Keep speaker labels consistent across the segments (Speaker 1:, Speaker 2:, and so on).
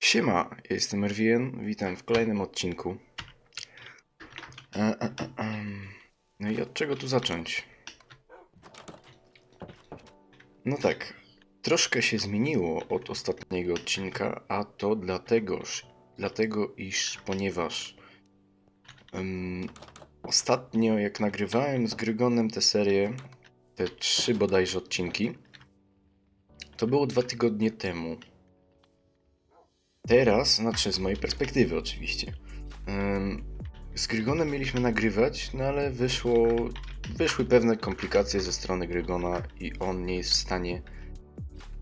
Speaker 1: Siema, ja jestem Erwien, witam w kolejnym odcinku. E, e, e. No i od czego tu zacząć? No tak, troszkę się zmieniło od ostatniego odcinka, a to dlategoż, dlatego iż ponieważ em, ostatnio jak nagrywałem z Grygonem tę serię, te trzy bodajże odcinki, to było dwa tygodnie temu. Teraz, znaczy z mojej perspektywy oczywiście. Z Grygonem mieliśmy nagrywać, no ale wyszło, wyszły pewne komplikacje ze strony Grygona i on nie jest w stanie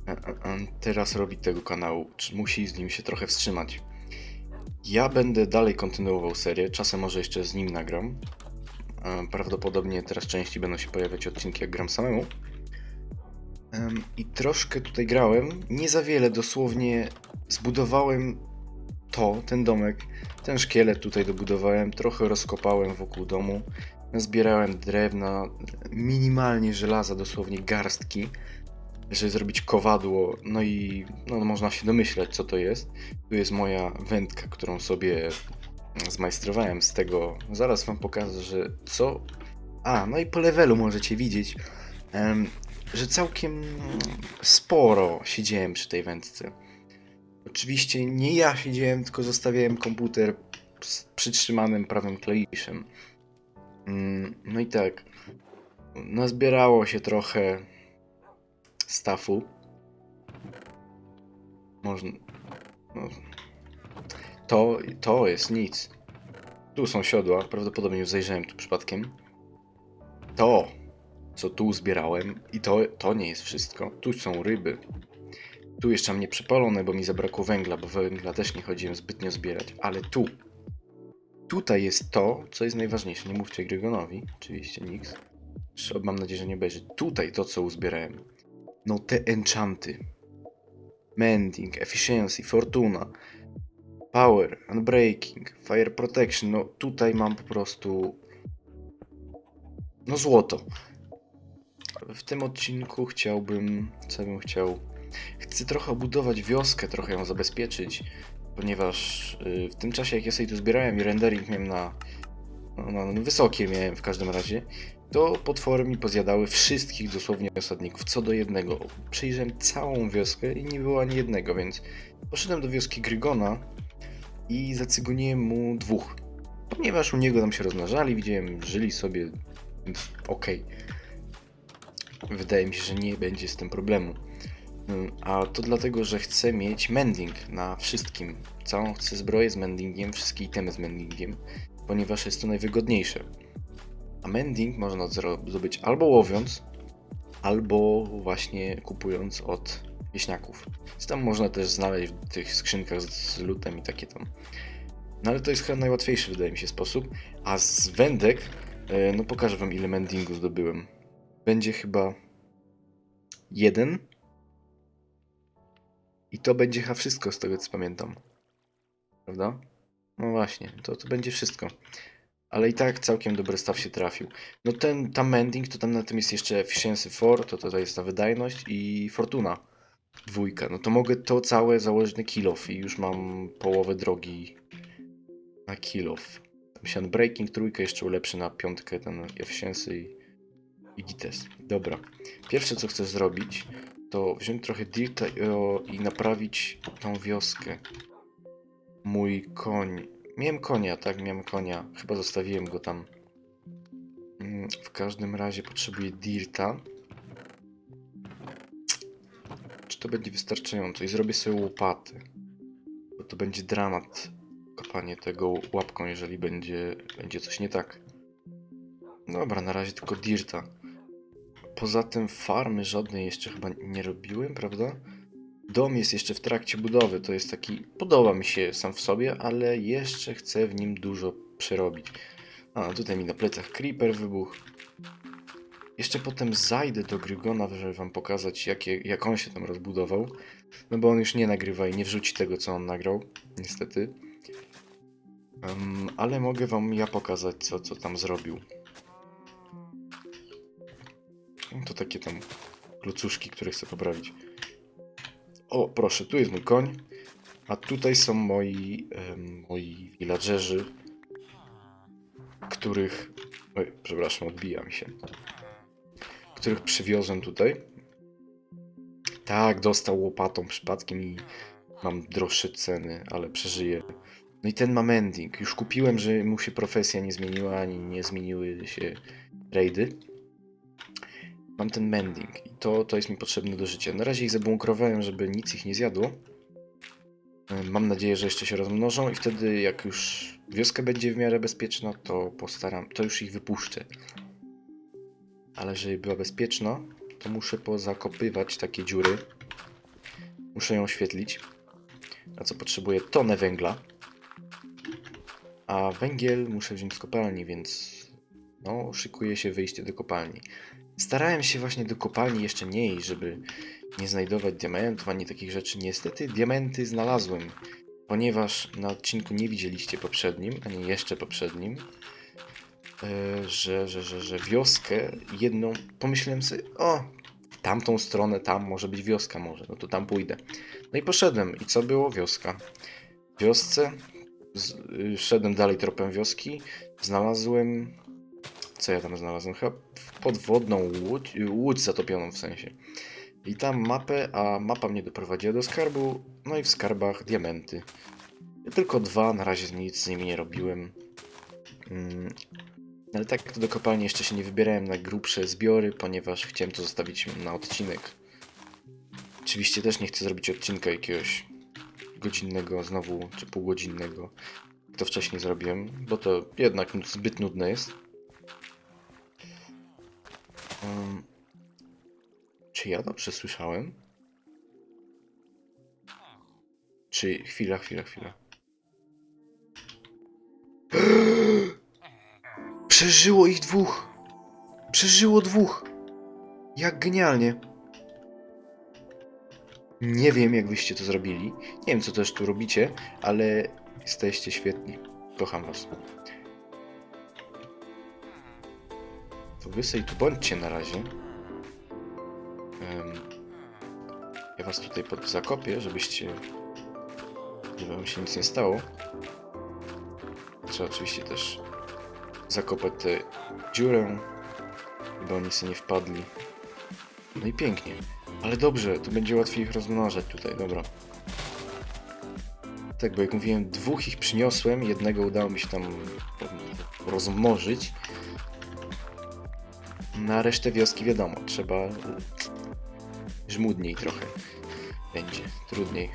Speaker 1: e, e, teraz robić tego kanału. Musi z nim się trochę wstrzymać. Ja będę dalej kontynuował serię, czasem może jeszcze z nim nagram. E, Prawdopodobnie teraz częściej będą się pojawiać odcinki jak gram samemu. Em, I troszkę tutaj grałem, nie za wiele, dosłownie zbudowałem to, ten domek, ten szkielet tutaj dobudowałem, trochę rozkopałem wokół domu, zbierałem drewna, minimalnie żelaza, dosłownie garstki, żeby zrobić kowadło, no i no, można się domyśleć co to jest. Tu jest moja wędka, którą sobie zmajstrowałem z tego, zaraz wam pokażę, że co... A, no i po levelu możecie widzieć, że całkiem sporo siedziałem przy tej wędce. Oczywiście nie ja siedziałem, tylko zostawiałem komputer z przytrzymanym prawym klawiszem. Mm, No i tak. Nazbierało się trochę stafu. Można. No. To, to jest nic. Tu są siodła, prawdopodobnie już zajrzałem tu przypadkiem. To, co tu zbierałem, i to, to nie jest wszystko. Tu są ryby. Tu jeszcze mam nieprzepalone, bo mi zabrakło węgla, bo węgla też nie chodziłem zbytnio zbierać, ale tu. Tutaj jest to, co jest najważniejsze. Nie mówcie Grygonowi, oczywiście nikt. Mam nadzieję, że nie obejrzy. Tutaj to, co uzbierałem. No te enchanty. Mending, Efficiency, Fortuna, Power, Unbreaking, Fire Protection. No tutaj mam po prostu... No złoto. W tym odcinku chciałbym... Co bym chciał? Chcę trochę obudować wioskę, trochę ją zabezpieczyć, ponieważ y, w tym czasie jak ja sobie tu zbierałem i rendering miałem na, no, no, wysokie miałem w każdym razie, to potwory mi pozjadały wszystkich dosłownie osadników, co do jednego. Przejrzałem całą wioskę i nie było ani jednego, więc poszedłem do wioski Grygona i zacygoniłem mu dwóch. Ponieważ u niego tam się rozmnażali, widziałem, żyli sobie, więc okej. Wydaje mi się, że nie będzie z tym problemu. Mm, A to dlatego, że chcę mieć mending na wszystkim. Całą chcę zbroję z mendingiem, wszystkie itemy z mendingiem, ponieważ jest to najwygodniejsze. A mending można zdobyć albo łowiąc, albo właśnie kupując od wieśniaków. Tam można też znaleźć w tych skrzynkach z- z lutem i takie tam. No ale to jest chyba najłatwiejszy, wydaje mi się, sposób. A z wędek, e, no pokażę wam ile mendingu zdobyłem. Będzie chyba jeden i to będzie chyba wszystko z tego co pamiętam. Prawda? No właśnie, to, to będzie wszystko. Ale i tak całkiem dobry staw się trafił. No ten, tam mending, to tam na tym jest jeszcze efficiency 4, to tutaj jest ta wydajność i fortuna dwójka. No to mogę to całe założyć na kill off i już mam połowę drogi na kill off. Tam się breaking trójkę jeszcze ulepszy na piątkę ten efficiency i, gites. Dobra. Pierwsze co chcę zrobić, to wziąć trochę dirta i, o, i naprawić tą wioskę. Mój koń. Miałem konia, tak, miałem konia. Chyba zostawiłem go tam. Mm, W każdym razie potrzebuję dirta. Czy to będzie wystarczająco? I zrobię sobie łopatę. Bo to będzie dramat kopanie tego łapką, jeżeli będzie, będzie coś nie tak. Dobra, na razie tylko dirta. Poza tym farmy żadnej jeszcze chyba nie robiłem, prawda? Dom jest jeszcze w trakcie budowy, to jest taki, podoba mi się sam w sobie, ale jeszcze chcę w nim dużo przerobić. A, tutaj mi na plecach creeper wybuchł. Jeszcze potem zajdę do Grygona, żeby wam pokazać jakie, jak on się tam rozbudował. No bo on już nie nagrywa i nie wrzuci tego co on nagrał, niestety. Em, ale mogę wam ja pokazać co, co tam zrobił. To takie tam klucuszki, które chcę poprawić. O, proszę, tu jest mój koń. A tutaj są moi, em, moi villagerzy, których... Oj, przepraszam, odbija mi się. Których przywiozłem tutaj. Tak, dostał łopatą przypadkiem i mam droższe ceny, ale przeżyję. No i ten ma mending. Już kupiłem, że mu się profesja nie zmieniła, ani nie zmieniły się raidy. Mam ten mending i to, to jest mi potrzebne do życia. Na razie ich zabunkrowałem, żeby nic ich nie zjadło. Mam nadzieję, że jeszcze się rozmnożą i wtedy jak już wioska będzie w miarę bezpieczna, to postaram, to już ich wypuszczę. Ale żeby była bezpieczna, to muszę pozakopywać takie dziury. Muszę ją oświetlić. Na co potrzebuję tonę węgla. A węgiel muszę wziąć z kopalni, więc no, szykuje się wyjście do kopalni. Starałem się właśnie do kopalni jeszcze nie iść, żeby nie znajdować diamentów ani takich rzeczy. Niestety diamenty znalazłem, ponieważ na odcinku nie widzieliście poprzednim, ani jeszcze poprzednim, e, że, że, że, że wioskę jedną, pomyślałem sobie, o, tamtą stronę, tam może być wioska może, no to tam pójdę. No i poszedłem i co było? Wioska. W wiosce z, y, szedłem dalej tropem wioski, znalazłem, co ja tam znalazłem? Chyba podwodną łódź, łódź zatopioną w sensie. I tam mapę, a mapa mnie doprowadziła do skarbu, no i w skarbach diamenty. Tylko dwa, na razie nic z nimi nie robiłem. Mm, ale tak to do kopalni jeszcze się nie wybierałem na grubsze zbiory, ponieważ chciałem to zostawić na odcinek. Oczywiście też nie chcę zrobić odcinka jakiegoś godzinnego znowu, czy półgodzinnego, to wcześniej zrobiłem, bo to jednak zbyt nudne jest. Um, czy ja dobrze słyszałem? Czy... Chwila, chwila, chwila. Przeżyło ich dwóch! Przeżyło dwóch! Jak genialnie! Nie wiem, jak wyście to zrobili. Nie wiem, co też tu robicie, ale jesteście świetni. Kocham was. To wy sobie tu bądźcie na razie. Ja was tutaj pod zakopię, żebyście... Żeby wam się nic nie stało. Trzeba oczywiście też zakopać tę dziurę, by oni sobie nie wpadli. No i pięknie. Ale dobrze, to będzie łatwiej ich rozmnażać tutaj, dobra. Tak, bo jak mówiłem, dwóch ich przyniosłem, jednego udało mi się tam rozmnożyć. Na resztę wioski wiadomo, trzeba y, żmudniej trochę będzie, trudniej.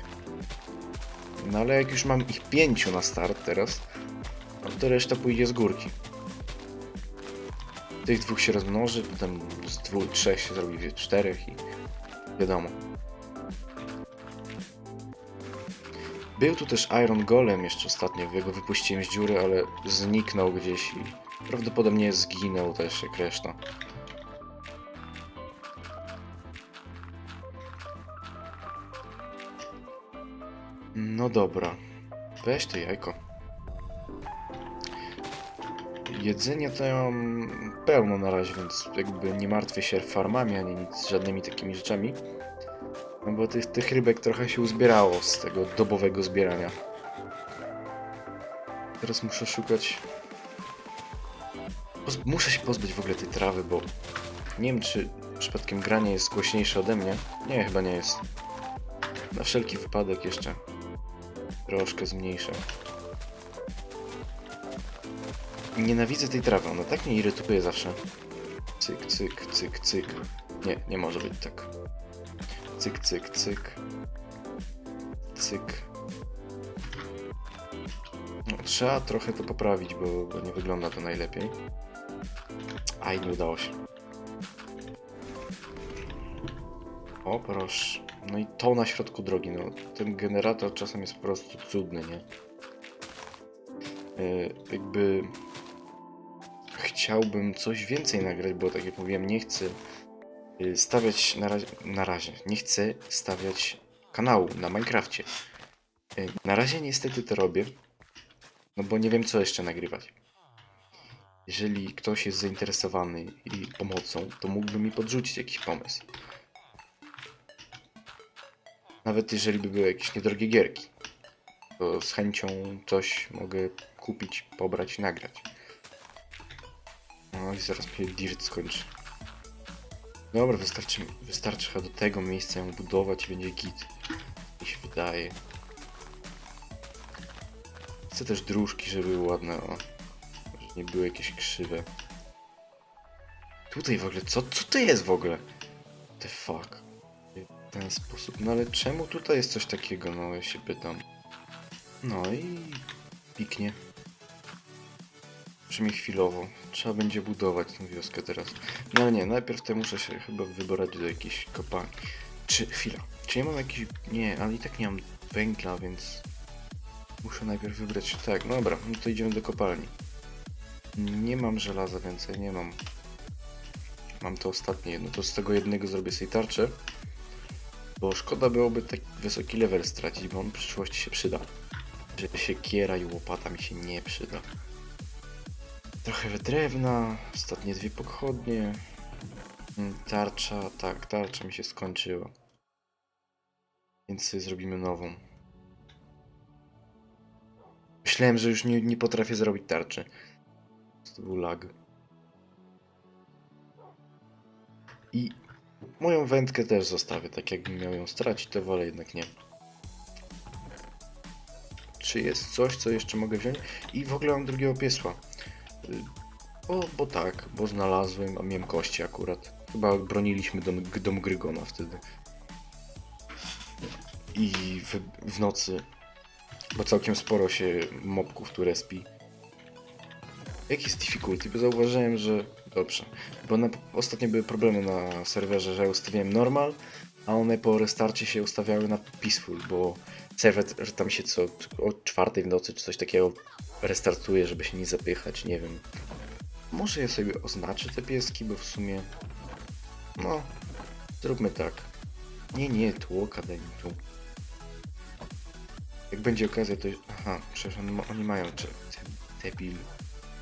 Speaker 1: No ale jak już mam ich pięciu na start teraz, no to reszta pójdzie z górki. Tych dwóch się rozmnoży, potem z dwóch, trzech się zrobi czterech i wiadomo. Był tu też Iron Golem jeszcze ostatnio, jego wypuściłem z dziury, ale zniknął gdzieś i prawdopodobnie zginął też jak reszta. No dobra. Weź to jajko. Jedzenie to ja mam pełno na razie, więc jakby nie martwię się farmami ani nic, żadnymi takimi rzeczami. No bo tych, tych rybek trochę się uzbierało z tego dobowego zbierania. Teraz muszę szukać... Poz... Muszę się pozbyć w ogóle tej trawy, bo nie wiem czy przypadkiem granie jest głośniejsze ode mnie. Nie, chyba nie jest. Na wszelki wypadek jeszcze troszkę zmniejszę. Nienawidzę tej trawy, ona tak mnie irytuje zawsze. Cyk, cyk, cyk, cyk. Nie, nie może być tak. Cyk, cyk, cyk. Cyk. No, trzeba trochę to poprawić, bo, bo nie wygląda to najlepiej. Aj, nie udało się. O, proszę. No i to na środku drogi, no. Ten generator czasem jest po prostu cudny, nie? Yy, jakby... Chciałbym coś więcej nagrać, bo tak jak mówiłem, nie chcę yy, stawiać na na razie, nie chcę stawiać kanału na Minecrafcie. Yy, na razie niestety to robię, no bo nie wiem co jeszcze nagrywać. Jeżeli ktoś jest zainteresowany i pomocą, to mógłby mi podrzucić jakiś pomysł. Nawet jeżeli by były jakieś niedrogie gierki. to z chęcią coś mogę kupić, pobrać i nagrać. No i zaraz mnie dirt skończy. Dobra, wystarczy, wystarczy chyba do tego miejsca ją budować i będzie git. Mi się wydaje. Chcę też dróżki, żeby były ładne, o. Że nie były jakieś krzywe. Tutaj w ogóle, co, co to jest w ogóle? The fuck. Ten sposób. No ale czemu tutaj jest coś takiego, no ja się pytam. No i piknie. Przynajmniej chwilowo. Trzeba będzie budować tę wioskę teraz. No ale nie, najpierw to muszę się chyba wybrać do jakiejś kopalni. Czy, chwila. Czy ja mam jakiś... Nie, ale i tak nie mam węgla, więc... Muszę najpierw wybrać się tak. No dobra, no to idziemy do kopalni. Nie mam żelaza więcej, nie mam. Mam to ostatnie jedno, to z tego jednego zrobię sobie tarczę. Bo szkoda byłoby tak wysoki level stracić, bo on w przyszłości się przyda. Że siekiera i łopata mi się nie przyda. Trochę drewna, ostatnie dwie pochodnie. Mm, Tarcza, tak, tarcza mi się skończyła. Więc zrobimy nową. Myślałem, że już nie, nie potrafię zrobić tarczy. To był lag. I moją wędkę też zostawię, tak jakbym miał ją stracić, to wolę jednak nie. Czy jest coś, co jeszcze mogę wziąć? I w ogóle mam drugiego piesła. Y, Bo, bo tak, bo znalazłem, a miałem kości akurat. Chyba broniliśmy dom, dom Grygona wtedy. I w, w nocy, bo całkiem sporo się mobków tu respi. Jaki jest difficulty? Bo zauważyłem, że... Dobrze. Bo na... ostatnio były problemy na serwerze, że ja ustawiałem normal, a one po restarcie się ustawiały na peaceful, bo serwer tam się co o czwartej w nocy czy coś takiego restartuje, żeby się nie zapychać, nie wiem. Może ja sobie oznaczę te pieski, bo w sumie... No, zróbmy tak. Nie, nie, tłoka daj tu. Jak będzie okazja, to... Aha, oni, ma- oni mają... Debil.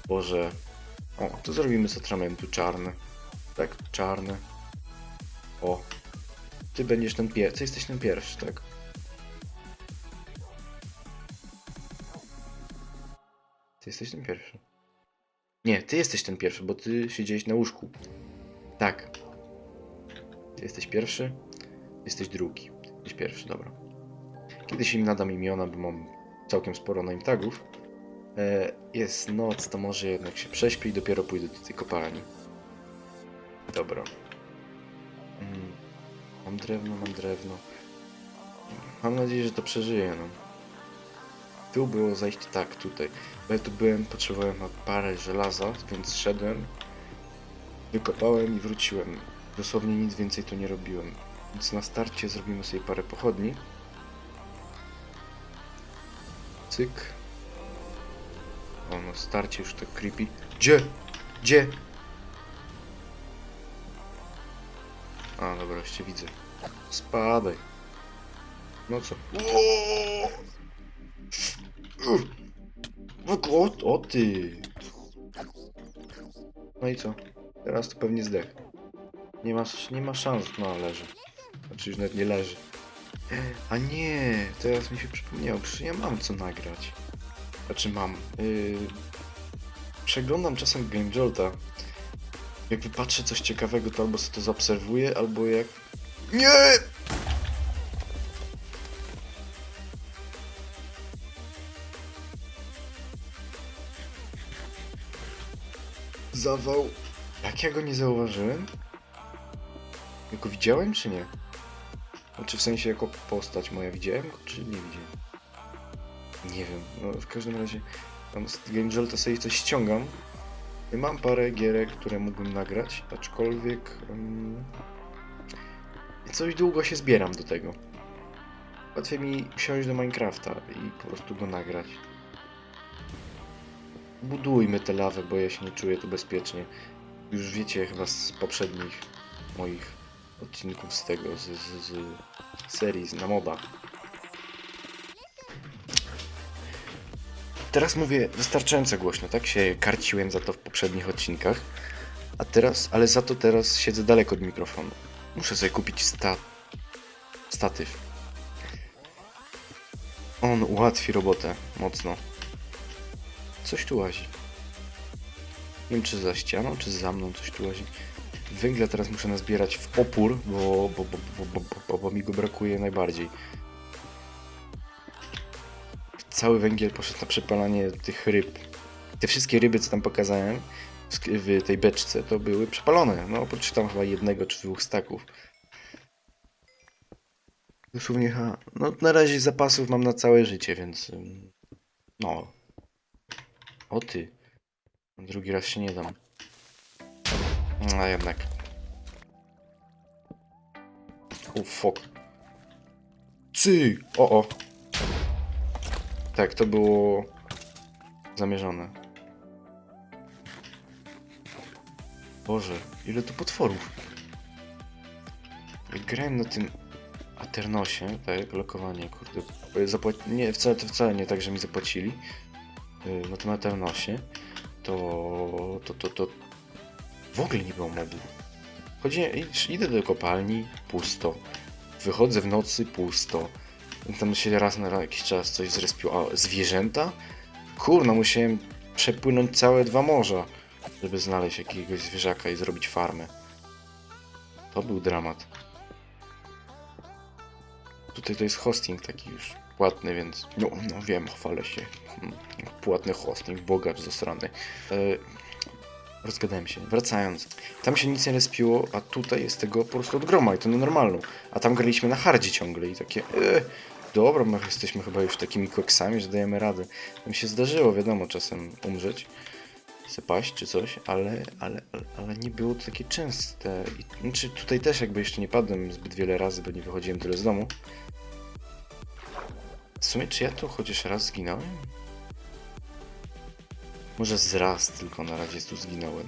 Speaker 1: Boże. O, to zrobimy z atramentu czarne. Tak, czarne. O. Ty będziesz ten pierwszy. Jesteś ten pierwszy, tak? Ty jesteś ten pierwszy. Nie, ty jesteś ten pierwszy, bo ty siedziałeś na łóżku. Tak. Ty jesteś pierwszy, jesteś drugi. Jesteś pierwszy, dobra. Kiedyś im nadam imiona, bo mam całkiem sporo name tagów. E, jest noc, to może jednak się prześpię i dopiero pójdę do tej kopalni. Dobra. Mm, mam drewno, mam drewno. Mam nadzieję, że to przeżyję, no. Tu było zajść tak, tutaj. Bo ja tu byłem, potrzebowałem parę żelaza, więc szedłem, wykopałem i wróciłem. Dosłownie nic więcej tu nie robiłem. Więc na starcie zrobimy sobie parę pochodni. Cyk. O, na starcie już tak creepy. Gdzie? Gdzie? A, dobra, jeszcze widzę. Spadaj. No co? No o, o ty. No i co? Teraz to pewnie zdech. Nie ma, nie ma szans, no leży. Znaczy już nawet nie leży. A nie, teraz mi się przypomniało, przecież ja mam co nagrać. Znaczy mam. Yy... Przeglądam czasem Game Jolta. Jak wypatrzę coś ciekawego, to albo sobie to zaobserwuję, albo jak... Nie! Zawał. Jak ja go nie zauważyłem? Ja go widziałem, czy nie? Znaczy w sensie jako postać moja widziałem czy nie widziałem? Nie wiem, no w każdym razie tam z Game sobie coś ściągam. Mam parę gierek, które mógłbym nagrać, aczkolwiek um, coś długo się zbieram do tego. Łatwiej mi wsiąść do Minecrafta i po prostu go nagrać. Budujmy tę lawę, bo ja się nie czuję tu bezpiecznie. Już wiecie chyba z poprzednich moich odcinków z tego, z, z, z serii, z- na moda. Teraz mówię wystarczająco głośno, tak? Się karciłem za to w poprzednich odcinkach. A teraz, ale za to teraz siedzę daleko od mikrofonu. Muszę sobie kupić sta... statyw. On ułatwi robotę mocno. Coś tu łazi. Nie wiem czy za ścianą, czy za mną coś tu łazi. Węgla teraz muszę nazbierać w opór, bo, bo, bo, bo, bo, bo, bo mi go brakuje najbardziej. Cały węgiel poszedł na przepalanie tych ryb. Te wszystkie ryby, co tam pokazałem w tej beczce, to były przepalone. No oprócz tam chyba jednego czy dwóch staków. Dosłownie, ha. No na razie zapasów mam na całe życie, więc... No. O ty. Drugi raz się nie dam. A jednak. O fuck. Cy! O o. Tak, to było zamierzone. Boże, ile tu potworów. Jak grałem na tym Aternosie, tak, lokowanie, kurde, zapła... nie, wcale, to wcale nie tak, że mi zapłacili yy, na tym Aternosie, to, to, to, to w ogóle nie było mobów. Chodzi, idę do kopalni, pusto. Wychodzę w nocy, pusto. Tam się raz na jakiś czas coś zrespiło. A zwierzęta? Kurna, musiałem przepłynąć całe dwa morza, żeby znaleźć jakiegoś zwierzaka i zrobić farmę. To był dramat. Tutaj to jest hosting taki już płatny, więc no, no wiem, chwalę się. Płatny hosting, bogacz zasrany. E, rozgadałem się. Wracając. Tam się nic nie respiło, a tutaj jest tego po prostu od groma i to na normalną. A tam graliśmy na hardzie ciągle i takie e, dobra, my jesteśmy chyba już takimi koksami, że dajemy radę. Nam się zdarzyło, wiadomo, czasem umrzeć, zapaść czy coś, ale, ale, ale, ale nie było to takie częste. I, znaczy tutaj też jakby jeszcze nie padłem zbyt wiele razy, bo nie wychodziłem tyle z domu. W sumie, czy ja tu chociaż raz zginąłem? Może z raz tylko na razie tu zginąłem.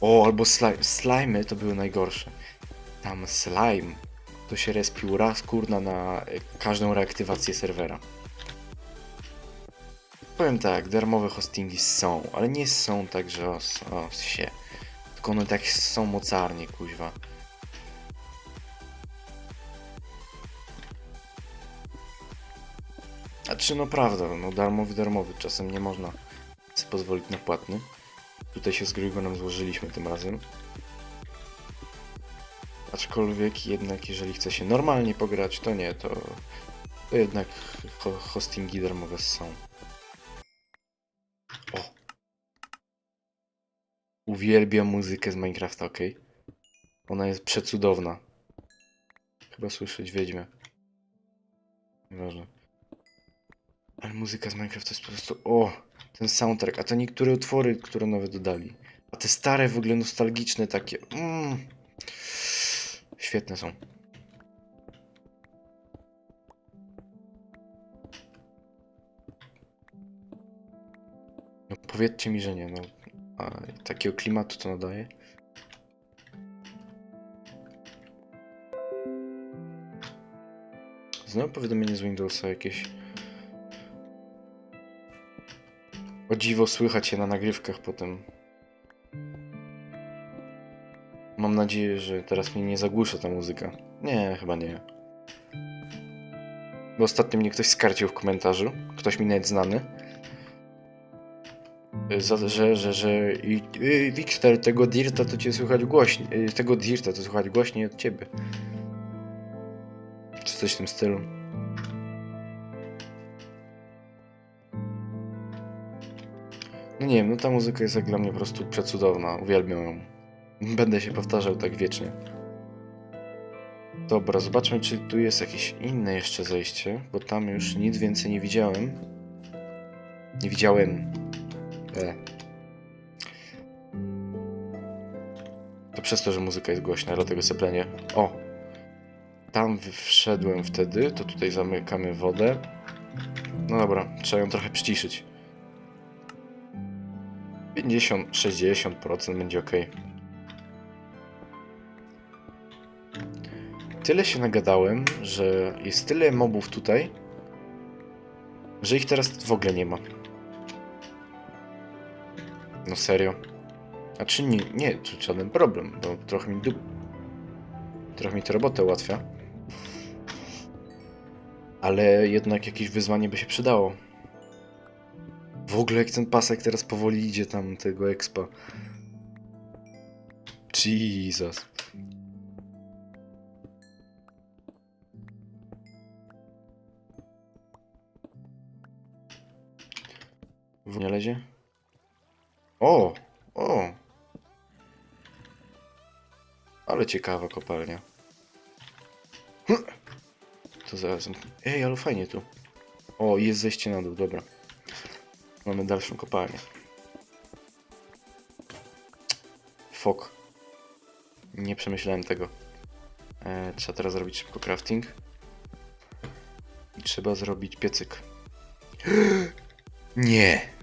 Speaker 1: O, albo slime. Slimy to były najgorsze. Tam slime to się respił raz kurna na e, każdą reaktywację serwera. Powiem tak, darmowe hostingi są, ale nie są tak, że o, o się. Tylko one tak są mocarnie, kuźwa. A czy no prawda, no darmowy, darmowy, czasem nie można sobie pozwolić na płatny. Tutaj się z Grygonem złożyliśmy tym razem. Aczkolwiek jednak jeżeli chce się normalnie pograć, to nie, to, to jednak ho hostingi darmowe są. O! Uwielbiam muzykę z Minecrafta, ok? Ona jest przecudowna. Chyba słyszeć wiedźmę. Nieważne. Ale muzyka z Minecraft to jest po prostu. O! Ten soundtrack, a to niektóre utwory, które nowe dodali. A te stare, w ogóle nostalgiczne takie. Mm. Świetne są. No powiedzcie mi, że nie, no. A takiego klimatu to nadaje. Znowu powiadomienie z Windowsa jakieś. O dziwo słychać je na nagrywkach potem. Mam nadzieję, że teraz mnie nie zagłusza ta muzyka. Nie, chyba nie. Bo ostatnio mnie ktoś skarcił w komentarzu, ktoś mi nawet znany, y, za, że, że, że i, y, Wixter, tego Dirta to cię słychać głośniej, y, tego Dirta to słychać głośniej od ciebie. Czy coś w tym stylu. No nie wiem, no ta muzyka jest jak dla mnie po prostu przecudowna, uwielbiam ją. Będę się powtarzał tak wiecznie. Dobra, zobaczmy, czy tu jest jakieś inne jeszcze zejście, bo tam już nic więcej nie widziałem. Nie widziałem. E. To przez to, że muzyka jest głośna, dlatego seplenie. O! Tam wszedłem wtedy, to tutaj zamykamy wodę. No dobra, trzeba ją trochę przyciszyć. 50-60% będzie ok. Tyle się nagadałem, że jest tyle mobów tutaj, że ich teraz w ogóle nie ma. No serio. A czy nie, nie, to żaden problem, bo trochę mi. Trochę mi to robotę ułatwia. Ale jednak jakieś wyzwanie by się przydało. W ogóle jak ten pasek teraz powoli idzie tam tego expa. Jesus. W nie lezie? O! O! Ale ciekawa kopalnia. To zaraz. Ej, ale fajnie tu. O, jest zejście na dół, dobra. Mamy dalszą kopalnię. Fok. Nie przemyślałem tego. E, trzeba teraz zrobić szybko crafting. I trzeba zrobić piecyk. Nie!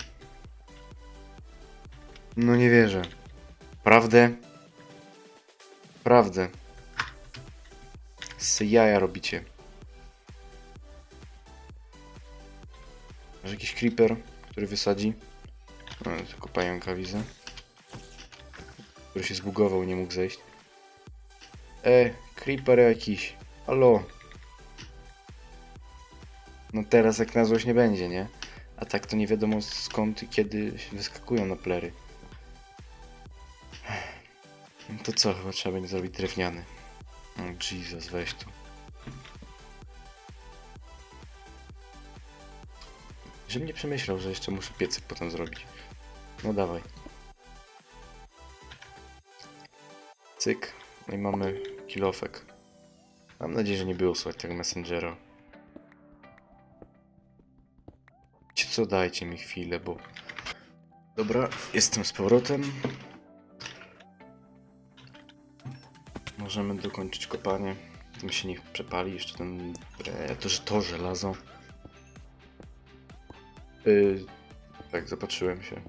Speaker 1: No nie wierzę. Prawdę? Prawdę. Z jaja robicie. Może jakiś creeper, który wysadzi? No, tylko pająka widzę. Który się zbugował, nie mógł zejść. E, creeper jakiś. Halo. No teraz jak na złość nie będzie, nie? A tak to nie wiadomo skąd i kiedy wyskakują na plery. To co, chyba trzeba będzie zrobić drewniany. O Jesus, weź tu. Żebym nie przemyślał, że jeszcze muszę piecyk potem zrobić. No dawaj. Cyk. No i mamy kilofek. Mam nadzieję, że nie było słychać tego messengera. Ci co, dajcie mi chwilę, bo... Dobra, jestem z powrotem. Możemy dokończyć kopanie. Tym się niech przepali jeszcze ten... E, to, że to żelazo. Yy, tak, zapatrzyłem się.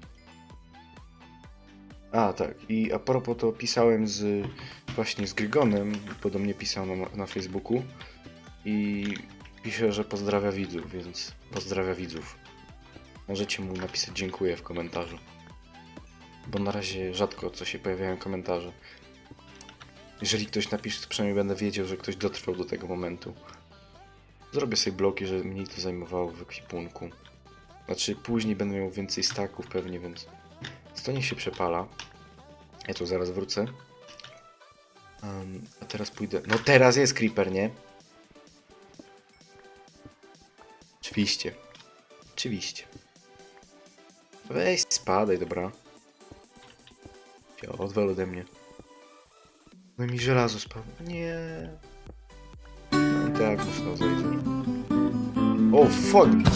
Speaker 1: A, tak. I a propos to pisałem z właśnie z Grygonem, podobnie pisał na, na Facebooku i pisze, że pozdrawia widzów, więc pozdrawia widzów. Możecie mu napisać dziękuję w komentarzu. Bo na razie rzadko co się pojawiają komentarze. Jeżeli ktoś napisze, to przynajmniej będę wiedział, że ktoś dotrwał do tego momentu. Zrobię sobie bloki, że mniej to zajmowało w ekwipunku. Znaczy później będę miał więcej staków pewnie, więc to niech się przepala. Ja tu zaraz wrócę. Em, a teraz pójdę... No teraz jest creeper, nie? Oczywiście. Oczywiście. Weź spadaj, dobra. Się odwal ode mnie. No mi żelazo spadło. Nie. No i tak, muszę zejdzie. O, fuck!